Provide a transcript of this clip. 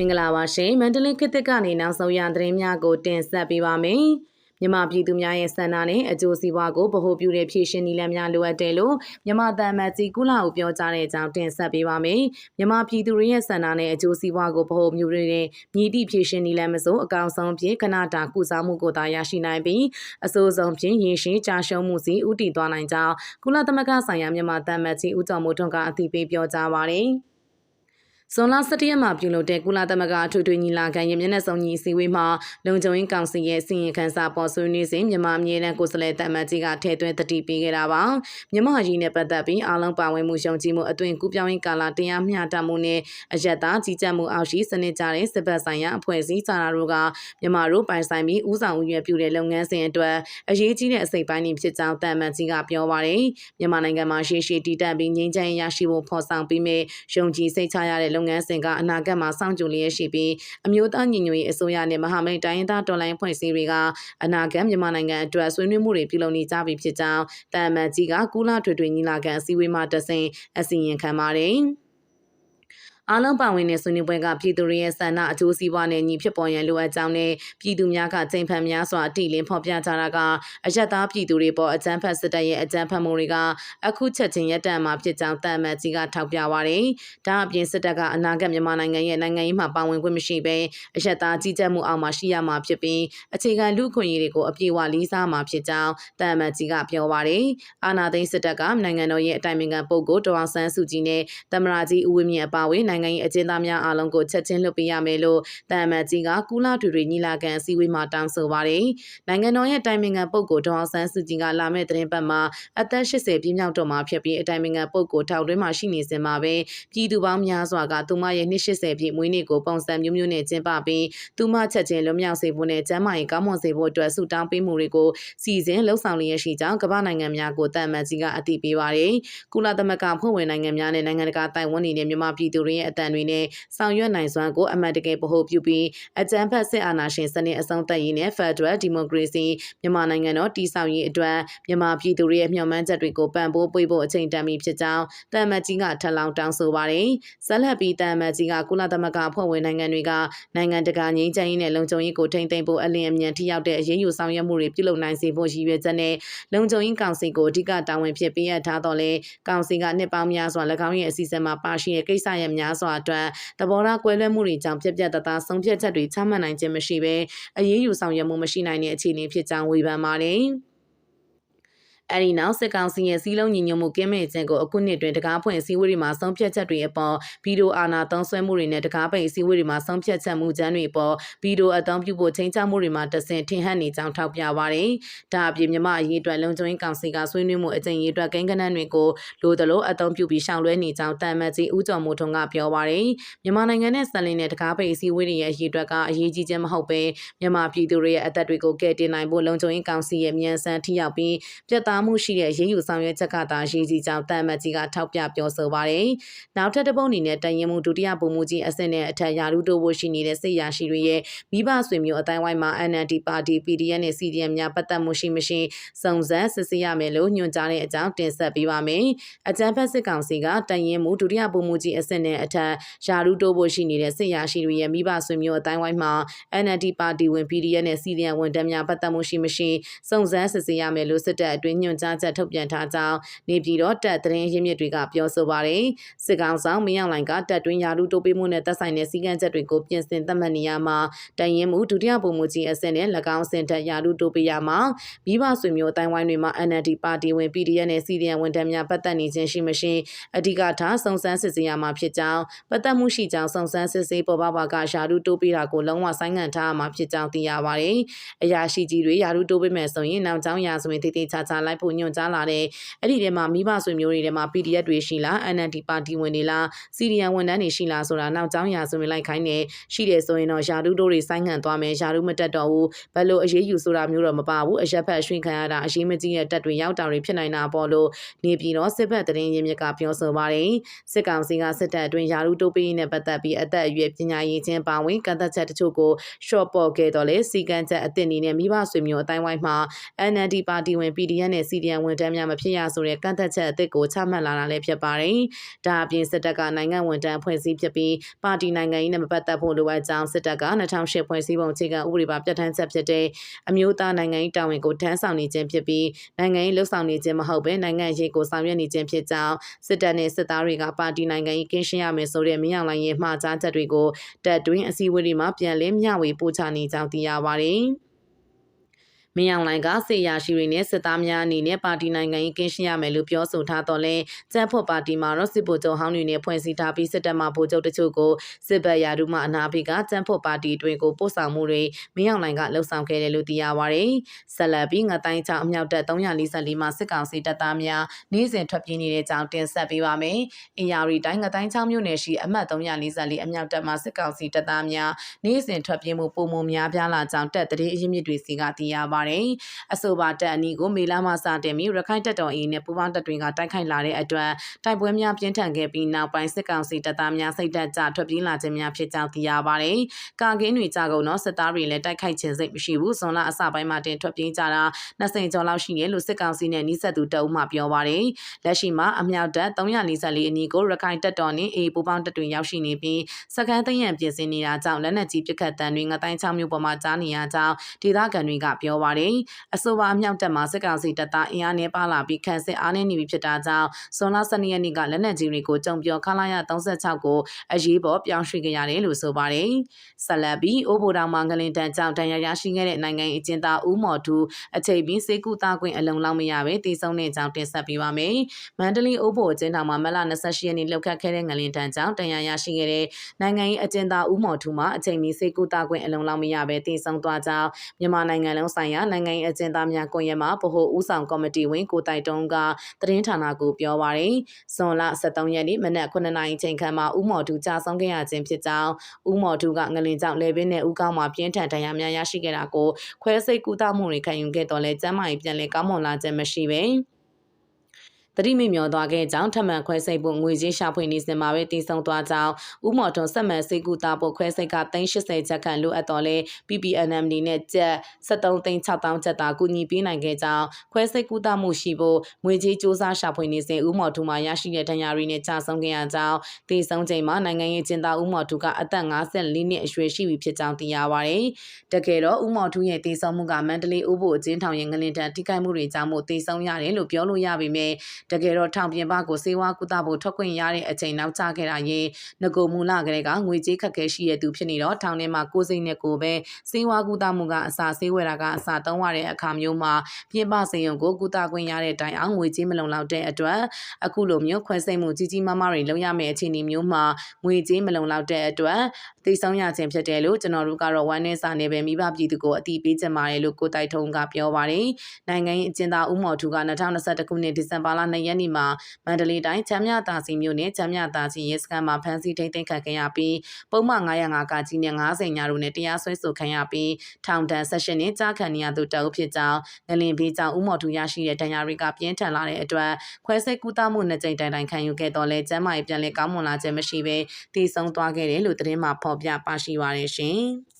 မင်္ဂလာပါရှင်မန္တလေးခေတ်သစ်ကနေနောက်ဆုံးရသတင်းများကိုတင်ဆက်ပေးပါမယ်မြန်မာပြည်သူများရဲ့ဆန္ဒနဲ့အကျိုးစီးပွားကိုဗဟုပြုတဲ့ဖြည့်ရှင်နည်းလမ်းများလိုအပ်တယ်လို့မြန်မာတန်မတ်ကြီးကုလာကိုပြောကြားတဲ့အကြောင်းတင်ဆက်ပေးပါမယ်မြန်မာပြည်သူတွေရဲ့ဆန္ဒနဲ့အကျိုးစီးပွားကိုဗဟုပြုတဲ့မြည်သည့်ဖြည့်ရှင်နည်းလမ်းမစိုးအကောင်ဆုံးဖြင့်ခဏတာကုစားမှုကိုသာရရှိနိုင်ပြီးအစိုးဆုံးဖြင့်ရင်ရှိကြာရှုံးမှုစီဥတည်သွားနိုင်ကြောင်းကုလသမဂ္ဂဆိုင်ရာမြန်မာတန်မတ်ကြီးဦးကျော်မိုးထွန်းကအသိပေးပြောကြားပါတယ် ဇွန်လ17ရက်မှာပြုလုပ်တဲ့ကုလသမဂ္ဂအထွေထွေညီလာခံရဲ့မျက်နှာစုံညီအစည်းအဝေးမှာလုံခြုံရေးကောင်စီရဲ့စီရင်ခံစာပေါ်ဆွေးနွေးစဉ်မြန်မာအမြဲတမ်းကိုယ်စားလှယ်တမန်ကြီးကထည့်သွင်းတတိပေးခဲ့တာပါမြန်မာအရေးနဲ့ပတ်သက်ပြီးအားလုံးပါဝင်မှုရှုံချမှုအသွင်ကူးပြောင်းရေးကာလတရားမျှတမှုနဲ့အယက်သားကြီးကြပ်မှုအောက်ရှိစနစ်ကြတဲ့စစ်ဘက်ဆိုင်ရာအဖွဲ့အစည်းစာနာတို့ကမြန်မာတို့ပိုင်ဆိုင်ပြီးဥဆောင်ဥရွက်ပြုတဲ့လုပ်ငန်းစဉ်အတွက်အရေးကြီးတဲ့အစိတ်ပိုင်းတွေဖြစ်ကြောင်းတမန်ကြီးကပြောပါတယ်မြန်မာနိုင်ငံမှာရှေ့ရှေ့တည်တံ့ပြီးငြိမ်းချမ်းရရှိဖို့ဖော်ဆောင်ပြီးမြဲယုံကြည်စိတ်ချရတဲ့လုပ်ငန်းစဉ်ကအနာဂတ်မှာစောင့်ကြိုလျက်ရှိပြီးအမျိုးသားညီညွတ်ရေးအစိုးရနဲ့မဟာမိတ်တိုင်းရင်းသားတော်လှန်ရေးဖွဲ့စည်းတွေကအနာဂတ်မြန်မာနိုင်ငံအတွက်ဆွေးနွေးမှုတွေပြုလုပ်နေကြပြီဖြစ်ကြောင်းတာမန်ကြီးကကုလထွေထွေညီလာခံအစည်းအဝေးမှာတဆင်အစီရင်ခံပါတယ်။ အားလုံးပါဝင်တဲ့ဆွေးနွေးပွဲကပြည်သူတွေရဲ့ဆန္ဒအကျိုးစီးပွားနဲ့ညီဖြစ်ပေါ်ရန်လိုအပ်ကြောင်းနဲ့ပြည်သူများကချိန်ဖန်များစွာအတိလင်းဖော်ပြကြတာကအယက်သားပြည်သူတွေပေါ်အကြမ်းဖက်စစ်တပ်ရဲ့အကြမ်းဖက်မှုတွေကအခုချက်ချင်းရပ်တန့်မှာဖြစ်ကြောင်းတမန်ကြီးကထောက်ပြပါတယ်။ဒါအပြင်စစ်တပ်ကအနာဂတ်မြန်မာနိုင်ငံရဲ့နိုင်ငံရေးမှာပါဝင်ခွင့်မရှိဘဲအယက်သားကြီးကြပ်မှုအောက်မှာရှိရမှာဖြစ်ပြီးအခြေခံလူ့ခွင့်ရေးတွေကိုအပြည့်အဝလေးစားမှာဖြစ်ကြောင်းတမန်ကြီးကပြောပါတယ်။အာဏာသိမ်းစစ်တပ်ကနိုင်ငံတော်ရဲ့အတိုင်ပင်ခံပုဂ္ဂိုလ်ဒေါအောင်ဆန်းစုကြည်နဲ့သမ္မတကြီးဦးဝင်းမြင့်အပါအဝင်နိုင်ငံနိုင်ငံရေးအကျဉ်းသားများအားလုံးကိုချက်ချင်းလွှတ်ပေးရမယ်လို့တန်မတ်ကြီးကကုလထူတွေညီလာခံအစည်းအဝေးမှာတောင်းဆိုပါတယ်။နိုင်ငံတော်ရဲ့တိုင်ပင်ခံပုဂ္ဂိုလ်ဒေါအောင်ဆန်းစုကြည်ကလာမယ့်သတင်းပတ်မှာအသက်80ပြည့်မြောက်တော့မှာဖြစ်ပြီးအတိုင်ပင်ခံပုဂ္ဂိုလ်ထောက်တွင်းမှာရှိနေစဉ်မှာပဲပြည်သူပေါင်းများစွာကသူမရဲ့နှစ်80ပြည့်မွေးနေ့ကိုပုံစံမျိုးမျိုးနဲ့ကျင်းပပြီးသူမချက်ချင်းလွတ်မြောက်စေဖို့နဲ့ကျန်းမာရေးကောင်းမွန်စေဖို့အတွက်ဆုတောင်းပေးမှုတွေကိုစီစဉ်လှုပ်ဆောင်လျက်ရှိကြောင်းကမ္ဘာနိုင်ငံများကိုတန်မတ်ကြီးကအသိပေးပါတယ်။ကုလသမဂ္ဂဖွဲ့ဝင်နိုင်ငံများနဲ့နိုင်ငံတကာတိုင်ဝမ်နေတဲ့မြန်မာပြည်သူတွေရဲ့အတန်တွေနဲ့ဆောင်ရွက်နိုင်စွမ်းကိုအမှန်တကယ်ဗဟုပြုပြီးအကြမ်းဖက်စစ်အာဏာရှင်စနစ်အဆုံးသတ်ရေးနဲ့ Federal Democracy မြန်မာနိုင်ငံတော်တည်ဆောက်ရေးအတွက်မြန်မာပြည်သူတွေရဲ့မျှော်မှန်းချက်တွေကိုပံ့ပိုးပေးဖို့အချိန်တန်ပြီဖြစ်ကြောင်းတမ်မတ်ကြီးကထပ်လောင်းတောင်းဆိုပါတယ်။ဆက်လက်ပြီးတမ်မတ်ကြီးကကုလသမဂ္ဂဖွဲ့ဝင်နိုင်ငံတွေကနိုင်ငံတကာငြိမ်းချမ်းရေးနဲ့လုံခြုံရေးကိုထိန်းသိမ်းဖို့အလင်းအမြန်ထိရောက်တဲ့အရေးယူဆောင်ရွက်မှုတွေပြုလုပ်နိုင်စေဖို့ရည်ရွယ်ချက်နဲ့လုံခြုံရေးကောင်စီကိုအဓိကတာဝန်ဖြစ်ပေးအပ်ထားတော့လေကောင်စီကနှစ်ပေါင်းများစွာ၎င်းရဲ့အစီအစဉ်မှာပါရှိတဲ့ကိစ္စရပ်များစွာအတွက်သဘောထားကွဲလွဲမှုတွေကြောင့်ပြက်ပြက်တသားဆုံးဖြတ်ချက်တွေချမှတ်နိုင်ခြင်းမရှိဘဲအရေးယူဆောင်ရွက်မှုမရှိနိုင်တဲ့အခြေအနေဖြစ်ကြောင်းဝေဖန်ပါတယ်။ အဲဒီနောက်စစ်ကောင်စီရဲ့စီးလုံးညီညွတ်မှုကင်းမဲ့ခြင်းကိုအခုနှစ်တွင်တကားဖွင့်အစည်းအဝေးတွေမှာဆုံးဖြတ်ချက်တွေအပေါ်ဗီဒီယိုအာဏာသုံးစွဲမှုတွေနဲ့တကားပိတ်အစည်းအဝေးတွေမှာဆုံးဖြတ်ချက်မှုချမ်းတွေအပေါ်ဗီဒီယိုအသုံးပြုဖို့ချိန်ချမှုတွေမှာတဆင့်ထင်ဟပ်နေကြောင်းထောက်ပြပါတယ်။ဒါအပြင်မြမအရေးအတွက်လုံခြုံရေးကောင်စီကဆွေးနွေးမှုအကြိမ်ရေးအတွက်ကိန်းဂဏန်းတွေကိုလိုသလိုအသုံးပြုပြီးရှောင်လွှဲနေကြောင်းတန်မတ်ကြီးဦးကျော်မိုးထွန်းကပြောပါတယ်။မြန်မာနိုင်ငံနဲ့ဆက်လင်းတဲ့တကားပိတ်အစည်းအဝေးတွေရဲ့အရေးအတွက်ကအရေးကြီးခြင်းမဟုတ်ပဲမြန်မာပြည်သူတွေရဲ့အသက်တွေကိုကယ်တင်နိုင်ဖို့လုံခြုံရေးကောင်စီရဲ့မြန်ဆန်ထိရောက်ပြီးပြတ်သားမှုရှိတဲ့ရေးယူဆောင်ရွက်ချက်ကသာရည်ကြီးကြောင်းတန်မတ်ကြီးကထောက်ပြပြောဆိုပါတယ်။နောက်ထပ်တစ်ပုတ်အနေနဲ့တန်ရင်မှုဒုတိယပုံမှုကြီးအဆင့်နဲ့အထက်ယာရုတိုးဖို့ရှိနေတဲ့စစ်ရာရှိတွေရဲ့မိဘဆွေမျိုးအတိုင်းဝိုင်းမှာ NLD ပါတီ PDN နဲ့ CDM များပတ်သက်မှုရှိမရှိစုံစမ်းစစ်ဆေးရမယ်လို့ညွှန်ကြားတဲ့အကြောင်းတင်ဆက်ပေးပါမယ်။အကြံဖက်စစ်ကောင်စီကတန်ရင်မှုဒုတိယပုံမှုကြီးအဆင့်နဲ့အထက်ယာရုတိုးဖို့ရှိနေတဲ့စစ်ရာရှိတွေရဲ့မိဘဆွေမျိုးအတိုင်းဝိုင်းမှာ NLD ပါတီဝင် PDN နဲ့ CDM ဝန်ထမ်းများပတ်သက်မှုရှိမရှိစုံစမ်းစစ်ဆေးရမယ်လို့စစ်တပ်အတွင်းညွှန်ကြားချက်ထုတ်ပြန်ထားကြောင်းနေပြည်တော်တပ်သတင်းရင်းမြစ်တွေကပြောဆိုပါတယ်။စစ်ကောင်ဆောင်မင်းအောင်လိုင်ကတပ်တွင်းယာလူတိုးပေးမှုနဲ့သက်ဆိုင်တဲ့စည်းကမ်းချက်တွေကိုပြင်ဆင်သတ်မှတ်နေရမှာတန်ရင်မှုဒုတိယပုံမှုကြီးအဆင့်နဲ့၎င်းစင်တပ်ယာလူတိုးပေးရမှာမိဘဆွေမျိုးအတိုင်းဝိုင်းတွေမှာ NLD ပါတီဝင် PDF နဲ့ CDN ဝန်ထမ်းများပတ်သက်နေခြင်းရှိမရှိအဓိကထားစုံစမ်းစစ်ဆေးရမှာဖြစ်ကြောင်းပတ်သက်မှုရှိကြောင်းစုံစမ်းစစ်ဆေးပေါ်ပေါက်ကယာလူတိုးပေးတာကိုလုံးဝဆိုင်းငံ့ထားမှာဖြစ်ကြောင်းသိရပါတယ်။အရာရှိကြီးတွေယာလူတိုးပေးမယ်ဆိုရင်နောက်ကျောင်းရာဆိုရင်တည်တည်ချာချာလိုက်ဖို့ညွှန်ကြားလာတဲ့အဲ့ဒီထဲမှာမိဘဆွေမျိုးတွေထဲမှာ PDF တွေရှိလား NND ပါတီဝင်တွေလား CDN ဝန်ထမ်းတွေရှိလားဆိုတာနောက်ကျောင်းရာဆိုရင်လိုက်ခိုင်းနေရှိတယ်ဆိုရင်တော့ယာရုတို့တွေဆိုင်းငံ့သွားမယ်ယာရုမတက်တော့ဘူးဘယ်လိုအရေးယူဆိုတာမျိုးတော့မပါဘူးအရက်ဖက်ရွှင်ခံရတာအရေးမကြီးတဲ့တက်တွေရောက်တာတွေဖြစ်နိုင်တာပေါ့လို့နေပြည်တော်စစ်ဘက်တရင်ရင်းမြစ်ကပြောဆိုပါတယ်စစ်ကောင်စီကစစ်တပ်အတွင်းယာရုတိုးပေးနဲ့ပတ်သက်ပြီးအသက်အရွယ်ပညာရေးချင်းပါဝင်ကန့်သက်ချက်တချို့ကို short ပေါ်ခဲ့တော့လေစီကံချက်အသစ်အနေနဲ့မိဘဆွေမျိုးအတိုင်းဝိုင်းမှာ NND ပါတီဝင် PDN နဲ့နဲ့စီဒီအမ်ဝန်ထမ်းများမဖြစ်ရဆိုတဲ့ကန့်သက်ချက်အသစ်ကိုချမှတ်လာတာလည်းဖြစ်ပါတယ်။ဒါအပြင်စစ်တပ်ကနိုင်ငံဝန်ထမ်းအဖွဲ့အစည်းဖြစ်ပြီးပါတီနိုင်ငံရေးနဲ့မပတ်သက်ဖို့လိုအပ်ကြောင်းစစ်တပ်က2008ဖွဲ့စည်းပုံအခြေခံဥပဒေပါပြဋ္ဌာန်းချက်ဖြစ်တဲ့အမျိုးသားနိုင်ငံရေးတာဝန်ကိုထမ်းဆောင်နေခြင်းဖြစ်ပြီးနိုင်ငံရေးလှုပ်ဆောင်နေခြင်းမဟုတ်ဘဲနိုင်ငံရေးကိုဆောင်ရွက်နေခြင်းဖြစ်ကြောင်းစစ်တပ်နဲ့စစ်သားတွေကပါတီနိုင်ငံရေးကင်းရှင်းရမယ်ဆိုတဲ့မင်းအောင်လှိုင်ရဲ့မှာကြားချက်တွေကိုတပ်တွင်းအစည်းအဝေးတွေမှာပြန်လည်မျှဝေပို့ချနေကြောင်းသိရပါတယ်။ မင်းအောင်လှိုင်ကစေရရှိတွေနဲ့စစ်သားများအနေနဲ့ပါတီနိုင်ငံရေးကင်းရှင်းရမယ်လို့ပြောဆိုထားတော့လဲကျန်းဖို့ပါတီမှာတော့စစ်ဗိုလ်ချုပ်ဟောင်းတွေနဲ့ဖွဲ့စည်းထားပြီးစစ်တပ်မှဗိုလ်ချုပ်တချို့ကိုစစ်ဘက်ရာထူးမှအနာပိကကျန်းဖို့ပါတီတွင်ကိုပို့ဆောင်မှုတွေမင်းအောင်လှိုင်ကလှုပ်ဆောင်ခဲ့တယ်လို့သိရပါဗျ။ဆက်လက်ပြီးငတိုင်းချောင်းအမြောက်တပ်344မှာစစ်ကောင်စီတပ်သားများနေ့စဉ်ထွက်ပြေးနေတဲ့ကြောင်းတင်ဆက်ပေးပါမယ်။အင်ယာရီတိုင်းငတိုင်းချောင်းမြို့နယ်ရှိအမှတ်344အမြောက်တပ်မှာစစ်ကောင်စီတပ်သားများနေ့စဉ်ထွက်ပြေးမှုပုံမှန်များပြားလာကြောင်းတပ်တရေအရင်းမြစ်တွေစီကသိရပါတယ်။အဆိုပါတပ်အနီးကိုမေလမှစတင်ပြီးရခိုင်တပ်တော်အင်းနဲ့ပူးပေါင်းတပ်တွေကတိုက်ခိုက်လာတဲ့အတွက်တိုက်ပွဲများပြင်းထန်ခဲ့ပြီးနောက်ပိုင်းစစ်ကောင်စီတပ်သားများစိတ်သက်ကြထွက်ပြေးလာခြင်းများဖြစ်ကြောင်းသိရပါတယ်။ကာကင်းတွေကြကုန်တော့စစ်သားတွေလည်းတိုက်ခိုက်ခြင်းစိတ်မရှိဘူး။ဇွန်လအစပိုင်းမှာတင်ထွက်ပြေးကြတာ20ကျော်လောက်ရှိတယ်လို့စစ်ကောင်စီနဲ့နှိစက်သူတအုပ်မှပြောပါတယ်။လက်ရှိမှာအမြောက်တပ်344အနီးကိုရခိုင်တပ်တော်နဲ့အေပူးပေါင်းတပ်တွေရောက်ရှိနေပြီးစခန်းသိမ်းရန်ပြင်ဆင်နေတာကြောင့်လက်နက်ကြီးပစ်ခတ်တံတွေငတိုင်းချောင်းမျိုးပေါ်မှာကြားနေရကြောင်းဒေသခံတွေကပြောပါတယ်။အဆိုပါအမြောက်တပ်မှာစစ်ကောင်စီတပ်သားအင်အားနဲ့ပါလာပြီးခန့်စစ်အားနဲ့နေပြီဖြစ်တာကြောင့်ဇွန်လ12ရက်နေ့ကလက်နက်ကြီးတွေကိုကြုံပြောခလာရ36ကိုအရေးပေါ်ပြောင်းရွှေ့ခဲ့ရတယ်လို့ဆိုပါတယ်။ဆက်လက်ပြီးအိုးဘိုတောင်မှာငလင်တန်ကြောင့်တန်ရာရရှိခဲ့တဲ့နိုင်ငံအကျဉ်းသားဦးမော်သူအချိန်ပြီးစေကူသားခွင့်အလုံလောက်မရပဲတည်ဆုံတဲ့ကြောင်းတင်ဆက်ပေးပါမယ်။မန္တလေးအိုးဘိုအကျဉ်းထောင်မှာမလ28ရက်နေ့လှုပ်ခတ်ခဲ့တဲ့ငလင်တန်ကြောင့်တန်ရာရရှိခဲ့တဲ့နိုင်ငံရေးအကျဉ်းသားဦးမော်သူမှာအချိန်ပြီးစေကူသားခွင့်အလုံလောက်မရပဲတည်ဆုံသွားကြောင်းမြန်မာနိုင်ငံလုံးဆိုင်ရာနိုင်ငံရေးအကျဉ်းသားများကွန်ရက်မှာဗဟိုဦးဆောင်ကော်မတီဝင်ကိုတိုင်တုံးကသတင်းဌာနကိုပြောပါရယ်ဇွန်လ23ရက်နေ့မနက်9နာရီချိန်ခန့်မှာဦးမော်သူကြာဆုံးခဲ့ရခြင်းဖြစ်ကြောင်းဦးမော်သူကငလင်ကြောင့်လေပင်းနဲ့ဦးကောင်းမှာပြင်းထန်ဒဏ်ရာများရရှိခဲ့တာကိုခွဲစိတ်ကူးသမှုတွေခံယူခဲ့တော်လဲကျမ်းမာရေးပြန်လည်ကောင်းမွန်လာခြင်းမရှိပဲ တတိမိမျောသွားခဲ့ကြောင်းထမှန်ခွဲစိတ်ဖို့ငွေကြေးရှာဖွေနေစဉ်မှာပဲတည်ဆုံသွားကြောင်းဥမော်ထွန်းဆက်မှန်စိတ်ကူတာဖို့ခွဲစိတ်က380ချက်ခန့်လိုအပ်တော်လဲ PPNM နေနဲ့ကျပ်73သိန်း6000ချက်သာကူညီပေးနိုင်ခဲ့ကြောင်းခွဲစိတ်ကူတာမှုရှိဖို့ငွေကြေးစ조사ရှာဖွေနေစဉ်ဥမော်ထွန်းမှာရရှိတဲ့ဒဏ်ရာတွေနဲ့ကြာဆုံးခဲ့ရကြောင်းတည်ဆုံချိန်မှာနိုင်ငံရေးကျင်းသားဥမော်ထွန်းကအသက်54နှစ်အရွယ်ရှိပြီဖြစ်ကြောင်းသိရပါတယ်။တကယ်တော့ဥမော်ထွန်းရဲ့တည်ဆုံမှုကမန္တလေးဥဖို့အကျဉ်းထောင်ရဲ့ငလင်တန်ထိခိုက်မှုတွေကြောင့်မို့တည်ဆုံရတယ်လို့ပြောလို့ရပေမဲ့တကယ်တော့ထောင်ပြင်ပကိုစေဝါကုသဖို့ထွက်ခွင့်ရတဲ့အချိန်နောက်ကျခဲ့တာရင်ငကိုမူလကလေးကငွေကြေးခက်ခဲရှိရသူဖြစ်နေတော့ထောင်ထဲမှာကိုစိတ်နဲ့ကိုပဲစေဝါကုသမှုကအစာဆေးဝယ်တာကအစာသုံးရတဲ့အခါမျိုးမှာပြင်ပစေယုံကိုကုသခွင့်ရတဲ့တိုင်အောင်ငွေကြေးမလုံလောက်တဲ့အတွက်အခုလိုမျိုးခွဲစိတ်မှုကြီးကြီးမားမားတွေလုပ်ရမယ့်အခြေအနေမျိုးမှာငွေကြေးမလုံလောက်တဲ့အတွက်သိဆုံးရခြင်းဖြစ်တယ်လို့ကျွန်တော်တို့ကတော့ဝမ်းနည်းစာနေပဲမိဘပြည်သူကိုအတိပေးချင်ပါတယ်လို့ကိုတိုက်ထုံးကပြောပါတယ်။နိုင်ငံရေးအကျဉ်းသားဦးမော်ထူက2021ခုနှစ်ဒီဇင်ဘာလ2ရက်နေ့မှာမန္တလေးတိုင်းချမ်းမြသာစီမြို့နယ်ချမ်းမြသာစီရဲစခန်းမှာဖမ်းဆီးထိန်းသိမ်းခံခဲ့ရပြီးပုံမှန်905ကကြီးနဲ့90ညာတို့နဲ့တရားစွဲဆိုခံရပြီးထောင်ဒဏ်16နှစ်ကြာခံနေရသူတအုပ်ဖြစ်ကြောင်းငလင်ဘေးကြောင့်ဦးမော်ထူရရှိတဲ့ဒဏ်ရာတွေကပြင်းထန်လာတဲ့အတွက်ခွဲစိတ်ကူတာမှုနှစ်ကြိမ်တိုင်တိုင်ခံယူခဲ့တော့လဲကျမ်းမာရေးပြန်လည်ကောင်းမွန်လာခြင်းမရှိဘဲတည်ဆုံသွားခဲ့တယ်လို့သတင်းမှာဖော်ပြပါရှိပါရရှင်။